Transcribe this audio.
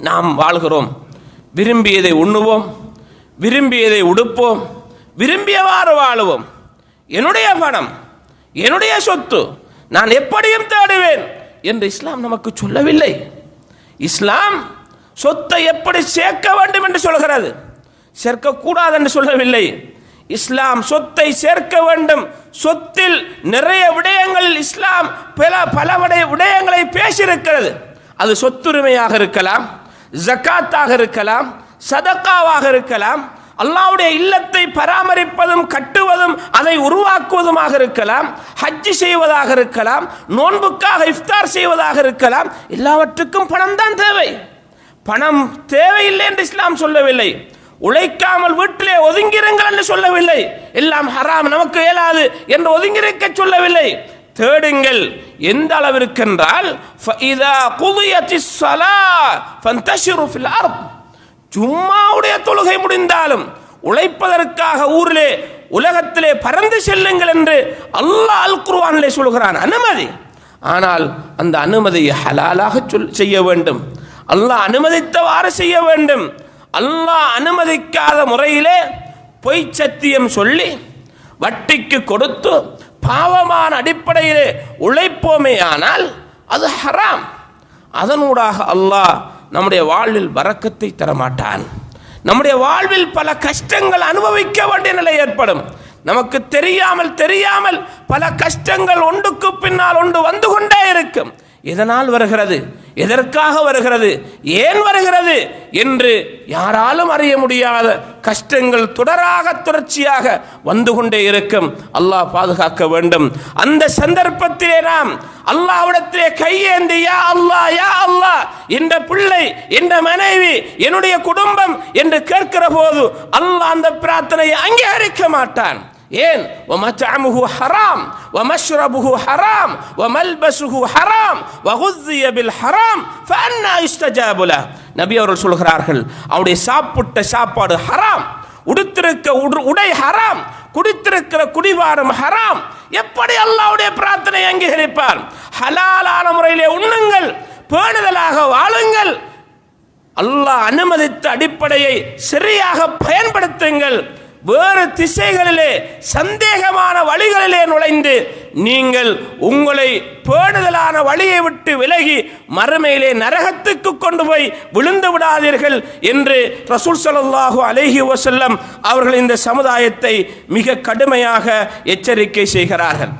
நாம் வாழ்கிறோம். விரும்பியதை உண்ணுவோம். விரும்பியதை உடுப்போம். விரும்பியவாறு வாழுவோம். என்னுடைய பணம் என்னுடைய சொத்து நான் எப்படியும் தேடுவேன் என்று இஸ்லாம் நமக்கு சொல்லவில்லை. இஸ்லாம் சொத்தை எப்படி சேர்க்க வேண்டும் என்று சொல்கிறது? சேர்க்கக்கூடாது என்று சொல்லவில்லை. இஸ்லாம் சொத்தை சேர்க்க வேண்டும். சொத்தில் நிறைய விடயங்களில் இஸ்லாம் பல பல விடயங்களை பேசியிருக்கிறது. அது சொத்துரிமையாக இருக்கலாம். ஜக்காத்தாக இருக்கலாம் சதக்காவாக இருக்கலாம் அல்லாவுடைய இல்லத்தை பராமரிப்பதும் கட்டுவதும் அதை உருவாக்குவதுமாக இருக்கலாம் ஹஜ்ஜி செய்வதாக இருக்கலாம் நோன்புக்காக இஃப்தார் செய்வதாக இருக்கலாம் எல்லாவற்றுக்கும் பணம் தான் தேவை. பணம் தேவையில்லை என்று இஸ்லாம் சொல்லவில்லை. உழைக்காமல் வீட்டிலே ஒதுங்கிருங்கள் என்று சொல்லவில்லை. எல்லாம் ஹராம் நமக்கு இயலாது என்று ஒதுங்கிருக்க சொல்லவில்லை. தேடுங்கள். எந்த அளவிற்கு என்றால் சும்மாவுடைய தொழுகை முடிந்தாலும் உழைப்பதற்காக ஊரிலே உலகத்திலே பறந்து செல்லுங்கள் என்று அல்லாஹ் அல் குர்வானிலே சொல்கிறான். அனுமதி. ஆனால் அந்த அனுமதியை ஹலாலாக சொல் செய்ய வேண்டும். அல்லாஹ் அனுமதித்தவாறு செய்ய வேண்டும். அல்லாஹ் அனுமதிக்காத முறையிலே பொய் சத்தியம் சொல்லி வட்டிக்கு கொடுத்து பாவமான அடிப்படையிலே உழைப்போமே ஆனால் அது ஹராம். அதனூடாக அல்லாஹ் நம்முடைய வாழ்வில் வரக்கத்தை தரமாட்டான். நம்முடைய வாழ்வில் பல கஷ்டங்கள் அனுபவிக்க வேண்டிய நிலை ஏற்படும். நமக்கு தெரியாமல் தெரியாமல் பல கஷ்டங்கள் ஒன்றுக்கு பின்னால் ஒன்று வந்து கொண்டே இருக்கும். எதனால் வருகிறது? எதற்காக வருகிறது? ஏன் வருகிறது? என்று யாராலும் அறிய முடியாத கஷ்டங்கள் தொடராக தொடர்ச்சியாக வந்து கொண்டே இருக்கும். அல்லாஹ் பாதுகாக்க வேண்டும். அந்த சந்தர்ப்பத்திலே நாம் அல்லாவிடத்திலே கையேந்தி யா அல்லா யா அல்லாஹ் என்ற பிள்ளை என்ற மனைவி என்னுடைய குடும்பம் என்று கேட்கிற போது அல்லாஹ் அந்த பிரார்த்தனையை அங்கீகரிக்க மாட்டான். ஏன்? ஒமத்தாமுஹு ஹராம் ஒமஷ்ரபுஹு ஹராம் ஒமல்பசுஹு ஹராம் வகுத்தியபில் ஹராம் ஃபன்னா இஸ்தஜாபுல நபி அவர்கள் சொல்கிறார்கள் அவருடைய சாப்பிட்ட சாப்பாடு ஹராம் உடுத்திருக்க உடை ஹராம் குடித்திருக்கிற குடிவாரம் ஹராம். எப்படி அல்லாவுடைய பிரார்த்தனை அங்கீகரிப்பார்? ஹலாலான முறையிலே உண்ணுங்கள் பேணுதலாக வாழுங்கள். அல்லாஹ் அனுமதித்த அடிப்படையை சரியாக பயன்படுத்துங்கள். வேறு திசைகளிலே சந்தேகமான வழிகளிலே நுழைந்து நீங்கள் உங்களை பேணுதலான வழியை விட்டு விலகி மறுமையிலே நரகத்துக்கு கொண்டு போய் விழுந்து விடாதீர்கள் என்று ரசூல் ஸல்லல்லாஹு அலேஹி வசல்லம் அவர்கள் இந்த சமுதாயத்தை மிக கடுமையாக எச்சரிக்கை செய்கிறார்கள்.